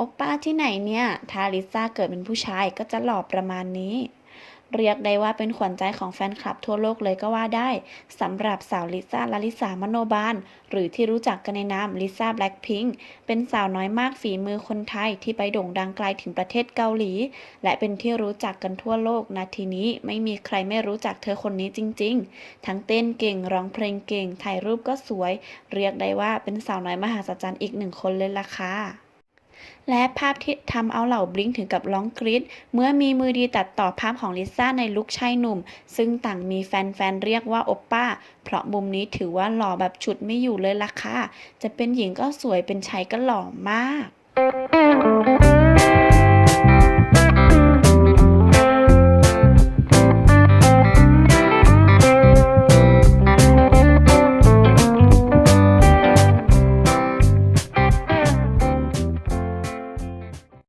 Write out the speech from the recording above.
โอปป้าที่ไหนเนี่ย ถ้าลิซ่าเกิดเป็นผู้ชายก็จะหล่อประมาณนี้ เรียกได้ว่าเป็นขวัญใจของแฟนคลับทั่วโลกเลยก็ว่าได้สำหรับสาวลิซ่าลาลิสามโนบาล หรือที่รู้จักกันในนามลิซ่าแบล็ p พิงค์เป็นสาวน้อยมากฝีมือคนไทยที่ไปโด่งดังไกลถึงประเทศเกาหลี และเป็นที่รู้จักกันทั่วโลกนาทีนี้ไม่มีใครไม่รู้จักเธอคนนี้จริง ๆ ทั้งเต้นเก่งร้องเพลงเก่งถ่ายรูปก็สวย เรียกได้ว่าเป็นสาวน้อยมหาศาลอีกหนึ่งคนเลยล่ะค่ะ และภาพที่ทำเอาเหล่าบลิงถึงกับร้องกรี๊ดเมื่อมีมือดีตัดต่อภาพของลิซ่าในลุคชายหนุ่ม ซึ่งต่างมีแฟนๆ เรียกว่าโอปป้า เพราะมุมนี้ถือว่าหล่อแบบฉุดไม่อยู่เลยล่ะค่ะ จะเป็นหญิงก็สวยเป็นชายก็หล่อมาก